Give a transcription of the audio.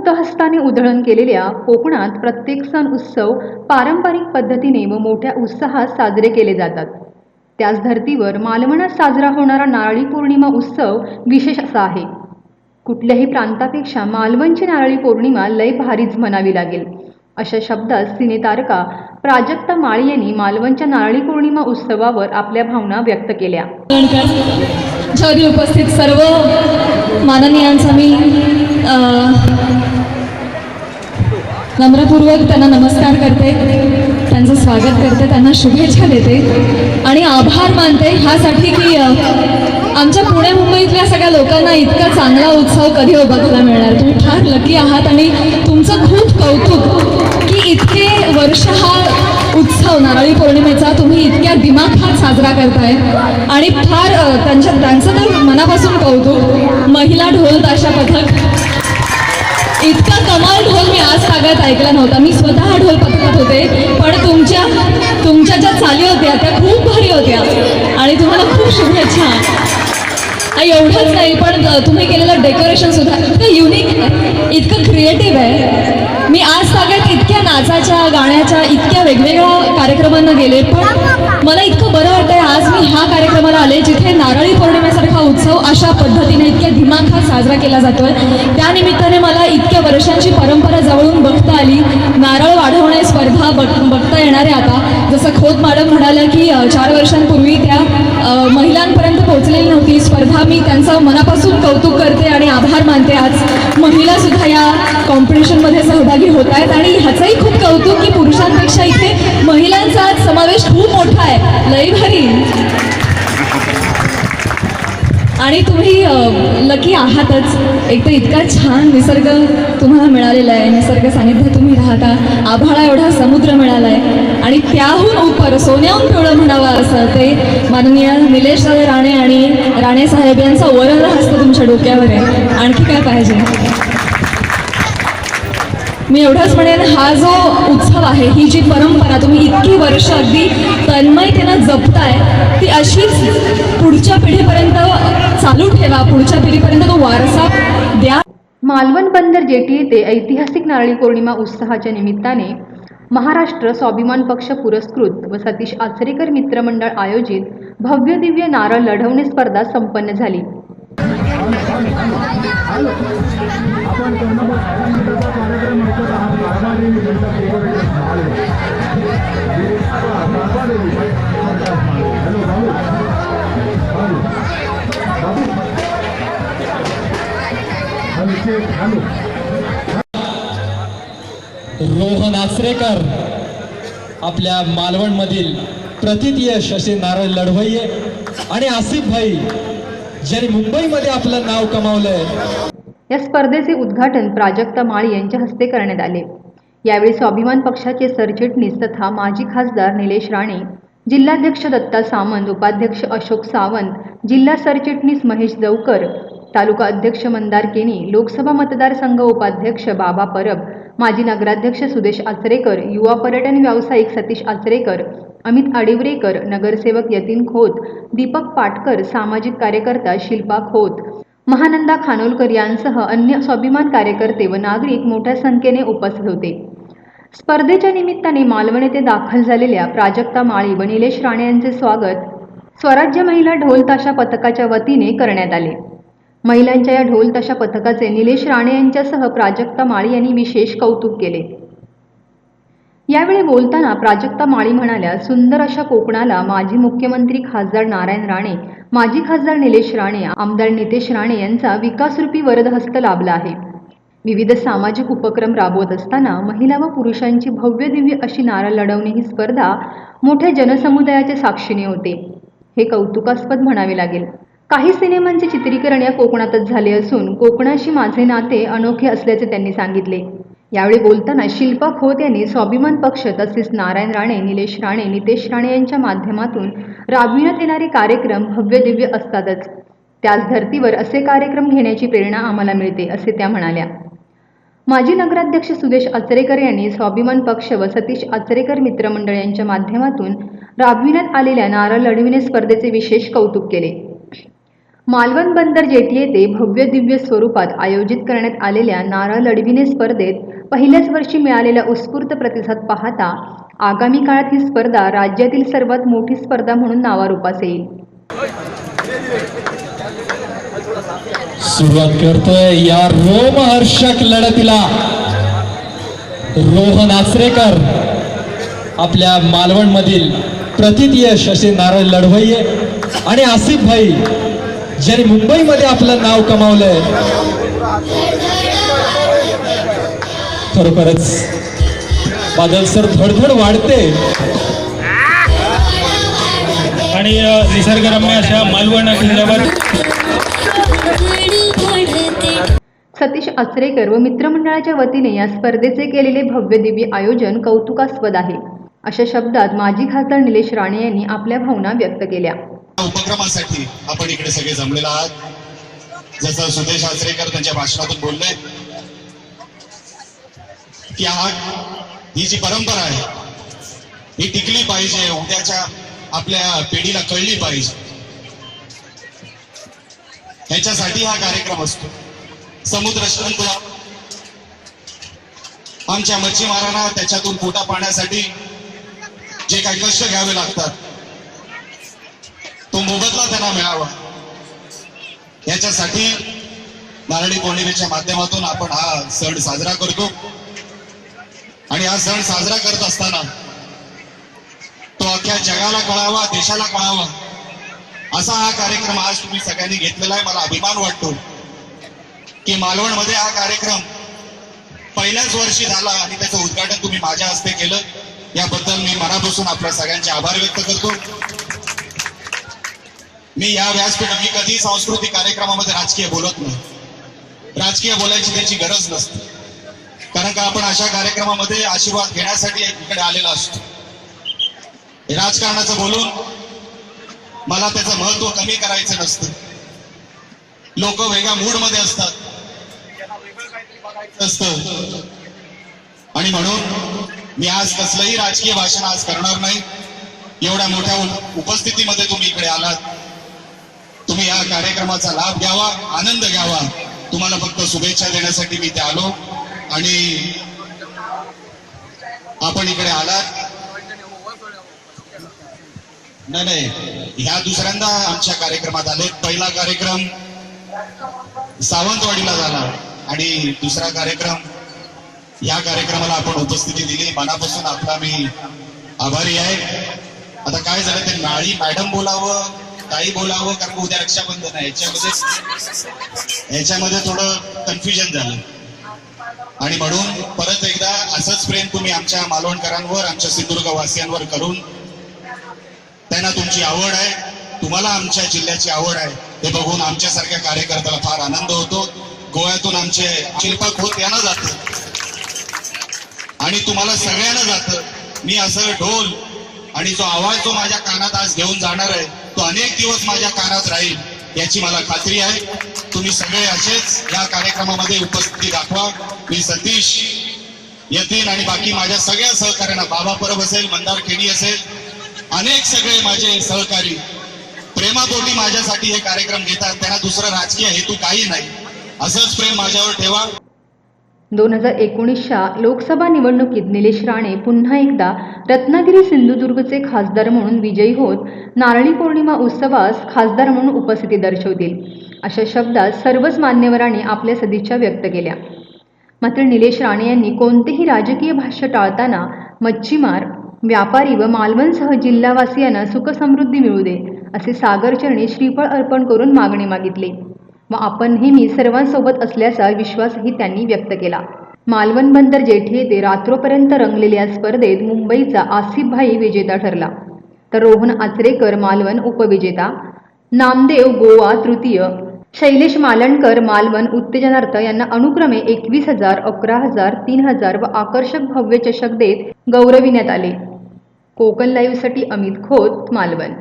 मुक्त हस्ताने उधळण केलेल्या कोकणात प्रत्येक सण उत्सव पारंपरिक पद्धतीने व मोठ्या उत्साहात साजरे केले जातात. त्याच धर्तीवर मालवणात साजरा होणारा नारळी पौर्णिमा उत्सव विशेष असा आहे. कुठल्याही प्रांतापेक्षा मालवणची नारळी पौर्णिमा लय भारीच म्हणावी लागेल. अशा शब्दात सिनेतारका प्राजक्ता माळी यांनी मालवणच्या नारळी पौर्णिमा उत्सवावर आपल्या भावना व्यक्त केल्या. उपस्थित सर्व माननीयांचा मी नम्रपूर्वक त्यांना नमस्कार करते. त्यांचं स्वागत करते. त्यांना शुभेच्छा देते. आणि आभार मानते ह्यासाठी की आमच्या पुणे मुंबईतल्या सगळ्या लोकांना इतका चांगला उत्सव कधी हो बघायला मिळणार? तुम्ही फार लकी आहात आणि तुमचं खूप कौतुक की इतके वर्ष हा उत्सव नारळी पौर्णिमेचा तुम्ही इतक्या दिमाखात साजरा करताय. आणि फार त्यांच्या त्यांचं तर मनापासून कौतुक. महिला ढोल ताशा पथक इतका कमाल ढोल मी आज तागात ऐकला नव्हता. मी स्वतः ढोल पथकात होते पण तुमच्या तुमच्या ज्या चाली होत्या त्या खूप भारी होत्या. आणि तुम्हाला खूप शुभेच्छा. एवढंच नाही पण तुम्ही केलेलं डेकोरेशन सुद्धा इतकं युनिक इतकं क्रिएटिव्ह आहे. मी आज सगळ्यात इतक्या नाचाच्या गाण्याच्या इतक्या वेगवेगळ्या कार्यक्रमांना गेले पण मला इतकं बरं वाटतंय आज मी ह्या कार्यक्रमाला आले जिथे नारळी पौर्णिमेसारखा उत्सव अशा पद्धतीने इतक्या दिमाखात साजरा केला जातोय. त्यानिमित्ताने मला इतक्या वर्षांची परंपरा जवळून बघता आली. नारळ वाढवणे स्पर्धा बघ बघता येणार आहे आता. जसं खोत मॅडम म्हणाल्या की चार वर्षांपूर्वी त्या ही स्पर्धा मी त्यांचं मनापासून कौतुक करते आणि आभार मानते. आज महिला सुद्धा या कॉम्पिटिशनमध्ये सहभागी होत आहेत आणि ह्याचंही खूप कौतुक की पुरुषांपेक्षा इथे महिलांचा समावेश खूप मोठा आहे. लई भारी. आणि तुम्ही लकी आहातच. एक तर इतका छान निसर्ग तुम्हाला मिळालेला आहे. निसर्ग सानिध्यात तुम्ही राहता. आभाळा एवढा समुद्र मिळाला आहे आणि त्याहून उपर सोन्याहून पिवळं म्हणावं असं ते माननीय निलेश राणे आणि राणे साहेब यांचा वरद हस्त तुमच्या डोक्यावर आहे. आणखी काय पाहिजे? मी एवढंच म्हणेन हा जो उत्सव आहे ही जी परंपरा तुम्ही इतकी वर्ष अगदी तन्मयतेनं जपताय ती अशीच पुढच्या पिढीपर्यंत चालू ठेवा. पुढच्या पिढीपर्यंत तो वारसा द्या. मालवण बंदर जेटी येथे ऐतिहासिक नारळी पौर्णिमा उत्सवाच्या निमित्ताने महाराष्ट्र स्वाभिमान पक्ष पुरस्कृत व सतीश आचरेकर मित्रमंडळ आयोजित भव्य दिव्य नारळ लढवणे स्पर्धा संपन्न झाली. रोहन आचरेकर आपल्या मालवणमधील प्रतितयश असे नारळ लढवय्ये आणि आसिफ भाई ज्यांनी मुंबईमध्ये आपलं नाव कमावलंय. या स्पर्धेचे उद्घाटन प्राजक्ता माळी यांच्या हस्ते करण्यात आले. यावेळी स्वाभिमान पक्षाचे सरचिटणीस तथा माजी खासदार निलेश राणे जिल्हाध्यक्ष दत्ता सामंत उपाध्यक्ष अशोक सावंत जिल्हा सरचिटणीस महेश जवकर तालुका अध्यक्ष मंदार केनी लोकसभा मतदारसंघ उपाध्यक्ष बाबा परब माजी नगराध्यक्ष सुदेश आचरेकर युवा पर्यटन व्यावसायिक सतीश आचरेकर अमित आडिवरेकर नगरसेवक यतीन खोत दीपक पाटकर सामाजिक कार्यकर्ता शिल्पा खोत महानंदा खानोलकर यांसह अन्य स्वाभिमान कार्यकर्ते व नागरिक मोठ्या संख्येने उपस्थित होते. स्पर्धेच्या निमित्ताने मालवण येथे दाखल झालेल्या प्राजक्ता माळी व निलेश राणे यांचे स्वागत स्वराज्य महिला ढोल ताशा पथकाच्या वतीने करण्यात आले. महिलांच्या या ढोल ताशा पथकाचे निलेश राणे यांच्यासह प्राजक्ता माळी यांनी विशेष कौतुक केले. यावेळी बोलताना प्राजक्ता माळी म्हणाल्या सुंदर अशा कोकणाला माजी मुख्यमंत्री खासदार नारायण राणे माजी खासदार निलेश राणे आमदार नितेश राणे यांचा विकासरूपी वरदहस्त लाभला आहे. विविध सामाजिक उपक्रम राबवत असताना महिला व पुरुषांची भव्य दिव्य अशी नारळ लढवणे ही स्पर्धा मोठ्या जनसमुदायाच्या साक्षीने होते. हे कौतुकास्पद म्हणावे लागेल. काही सिनेमांचे चित्रीकरण या कोकणातच झाले असून कोकणाशी माझे नाते अनोखे असल्याचे त्यांनी सांगितले. यावेळी बोलताना शिल्पा खोत यांनी स्वाभिमान पक्ष तसेच नारायण राणे निलेश राणे नितेश राणे यांच्या माध्यमातून राबविण्यात येणारे कार्यक्रम भव्य दिव्य असतातच. त्याच धर्तीवर असे कार्यक्रम घेण्याची प्रेरणा आम्हाला मिळते असे त्या म्हणाल्या. माजी नगराध्यक्ष सुदेश आचरेकर यांनी स्वाभिमान पक्ष व सतीश आचरेकर मित्रमंडळ यांच्या माध्यमातून राबविण्यात आलेल्या नारळ लढविणे स्पर्धेचे विशेष कौतुक केले. मालवण बंदर जेटी येथे भव्य दिव्य स्वरूपात आयोजित करण्यात आलेल्या नारळ लढविणे स्पर्धेत पहिल्याच वर्षी मिळालेला उत्स्फूर्त प्रतिसाद पाहता आगामी काळात ही स्पर्धा राज्यातील सर्वात मोठी स्पर्धा म्हणून नावारूपास येईल. सुरुवात करतोय. या रोमहर्षक लढतीला रोहन आचरेकर आपल्या मालवण मधील प्रतितयश असे नारळ लढवय्ये. आणि आसिफ भाई ज्यांनी मुंबईमध्ये आपलं नाव कमावलंय. खरोखरच बादल सर धडधड वाढते. आणि निसर्गरम्य अशा मालवण किल्ल्यावर सतीश आचरेकर व मित्रमंडळाच्या वतीने या स्पर्धेचे केलेले भव्य दिव्य आयोजन कौतुकास्पद आहे. अशा शब्दात माजी खासदार निलेश राणे यांनी आपल्या भावना व्यक्त केल्या. उपक्रमासाठी आपण इकडे सगळे जमलेला आहात. जसं सुदेश आचरेकर त्यांच्या भाषणातून बोलले की हा ही जी परंपरा आहे ही टिकली पाहिजे उद्याच्या आपल्या पिढीला कळली पाहिजे. ह्याच्यासाठी हा कार्यक्रम असतो. समुद्र शांत आमच्या मच्छीमारांना त्याच्यातून पोटा पाण्यासाठी जे काही कष्ट घ्यावे लागतात तो मोबदला त्यांना मिळावा. याच्यासाठी नारळी पौर्णिमेच्या माध्यमातून आपण हा सण साजरा करतो. आणि हा सण साजरा करत असताना तो अख्ख्या जगाला कळावा देशाला कळावा असा हा कार्यक्रम आज तुम्ही सगळ्यांनी घेतलेला आहे. मला अभिमान वाटतो. की मालवणमध्ये हा कार्यक्रम पहिल्याच वर्षी झाला आणि त्याचं उद्घाटन तुम्ही माझ्या हस्ते केलं. याबद्दल मी मनापासून आपल्या सगळ्यांचे आभार व्यक्त करतो. मी या व्यासपीठात मी कधी सांस्कृतिक कार्यक्रमामध्ये राजकीय बोलत नाही. राजकीय बोलायची त्याची गरज नसते. कारण का आपण अशा कार्यक्रमामध्ये आशीर्वाद घेण्यासाठी इकडे आलेला असतो. राजकारणाचं बोलून मला त्याचं महत्त्व कमी करायचं नसतं. लोक वेगळ्या मूड असतं. आणि म्हणून मी आज कसलंही राजकीय भाषण आज करणार नाही. एवढ्या मोठ्या उपस्थितीमध्ये तुम्ही इकडे आलात. तुम्ही या कार्यक्रमाचा लाभ घ्यावा आनंद घ्यावा. तुम्हाला फक्त शुभेच्छा देण्यासाठी मी इथे आलो. आणि आपण इकडे आलात. नाही नाही. ह्या दुसऱ्यांदा आमच्या कार्यक्रमात आले पहिला कार्यक्रम सावंतवाडीला झाला. आणि दुसरा कार्यक्रम या कार्यक्रमाला आपण उपस्थिती दिली. मनापासून आपला मी आभारी आहे. आता काय झालं ते नाळी मॅडम बोलावं काही बोलावं कारण उद्या रक्षाबंधन आहे. याच्यामध्ये याच्यामध्ये थोडं कन्फ्युजन झालं. आणि म्हणून परत एकदा असंच प्रेम तुम्ही आमच्या मालवणकरांवर आमच्या सिंधुदुर्ग वासियांवर करून त्यांना तुमची आवड आहे. तुम्हाला आमच्या जिल्ह्याची आवड आहे. हे बघून आमच्यासारख्या कार्यकर्त्याला फार आनंद होतो. गोव्यातून आमचे शिल्पक होत यांना जातं. आणि तुम्हाला सगळ्यांना जातं. मी असं ढोल आणि जो आवाज जो माझ्या कानात आज घेऊन जाणार आहे तो अनेक दिवस माझ्या कानात राहील याची मला खात्री आहे. तुम्ही सगळे असेच या कार्यक्रमामध्ये उपस्थिती दाखवा. मी सतीश यतीन आणि बाकी माझ्या सगळ्या सहकार्यांना बाबा परब असेल मंदार खेडी असेल अनेक सगळे माझे सहकारी प्रेमापोटी माझ्यासाठी हे कार्यक्रम घेतात. त्यांना दुसरा राजकीय हेतू काही नाही. असंच प्रेम माझ्यावर ठेवा. दोन हजार एकोणीसच्या लोकसभा निवडणुकीत निलेश राणे पुन्हा एकदा रत्नागिरी सिंधुदुर्गचे खासदार म्हणून विजयी होत नारळी पौर्णिमा उत्सवास खासदार म्हणून उपस्थिती दर्शवतील अशा शब्दात सर्वच मान्यवरांनी आपल्या सदिच्छा व्यक्त केल्या. मात्र निलेश राणे यांनी कोणतेही राजकीय भाष्य टाळताना मच्छीमार व्यापारी व मालवणसह जिल्हावासियांना सुखसमृद्धी मिळू दे असे सागरचरणी श्रीफळ अर्पण करून मागणी मागितली. व आपण नेहमी सर्वांसोबत असल्याचा विश्वासही त्यांनी व्यक्त केला. मालवण बंदर जेठी येथे रात्रोपर्यंत रंगलेल्या स्पर्धेत मुंबईचा आसिफभाई विजेता ठरला. तर रोहन आचरेकर मालवण उपविजेता नामदेव गोवा तृतीय शैलेश मालणकर मालवण उत्तेजनार्थ यांना अनुक्रमे एकवीस हजार अकरा हजार तीन हजार व आकर्षक भव्य चषक देत गौरविण्यात आले. कोकण लाईव्हसाठी अमित खोत मालवण.